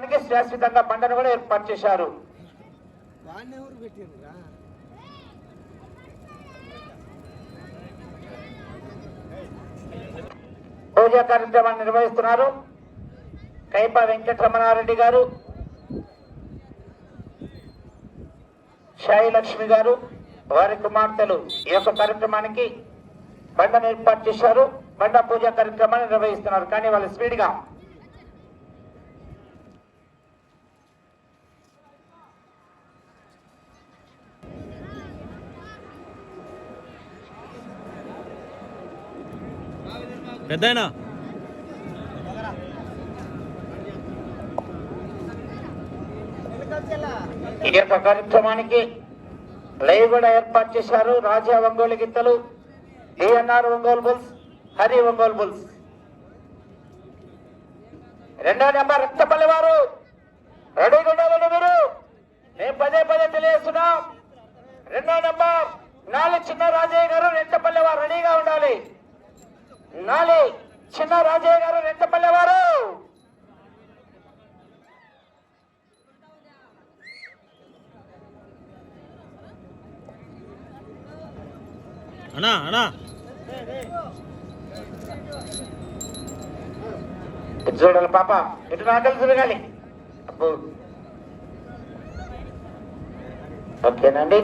కార్యక్రమానికి శాశ్వతంగా బండను కూడా ఏర్పాటు చేశారు. పూజా కార్యక్రమాన్ని నిర్వహిస్తున్నారు. కైప వెంకటరమణారెడ్డి గారు లక్ష్మి గారు వారి కుమార్తెలు ఈ యొక్క కార్యక్రమానికి బండను ఏర్పాటు చేశారు. బండ పూజా కార్యక్రమాన్ని నిర్వహిస్తున్నారు. కానీ వాళ్ళు స్పీడ్ పెద్దయినా? ఈ యొక్క కార్యక్రమానికి లైవ్ కూడా ఏర్పాటు చేశారు? రాజా ఒంగోలు గిత్తలు DNR Ongole bulls Hari Ongole bulls. రెండో నెంబర్ రక్తపల్లి వారు. రెడీగా ఉండాలని మీరు. మేము పదే పదే తెలియజేస్తున్నాం. రెండో నెంబర్ నాలుగు చిన్న రాజయ్య గారు రెట్టపల్లి వారు రెడీగా ఉండాలి. నాలి చిన్న రాజయ్య గారు రెంటపల్లి వారు. అన్నా అన్నా. ఇటు చూడాలి పాప ఇటు నాకలు తిరగాలి అబ్బో. ఓకేనండి.